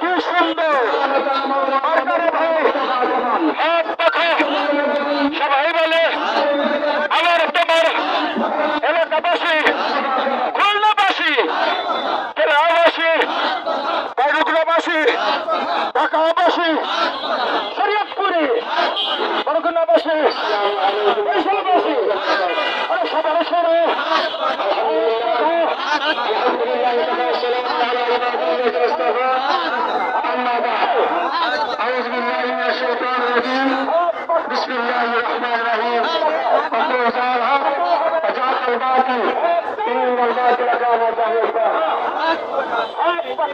কি সুন্দর সরকারি কথা সবাই বলে আমার তোমার এলাকাবাসী খুলনাবাসী কেরাবাসী বাগুড়াবাসী ঢাকাবাসী শরীয়তপুরি বরগুনাবাসী বৈশালবাসী আরে সবার সরে আলহামদুলিল্লাহ الله الرحمن الرحيم وقل تعالى وجاء الباطل إن الباطل كان زهوقا أصبح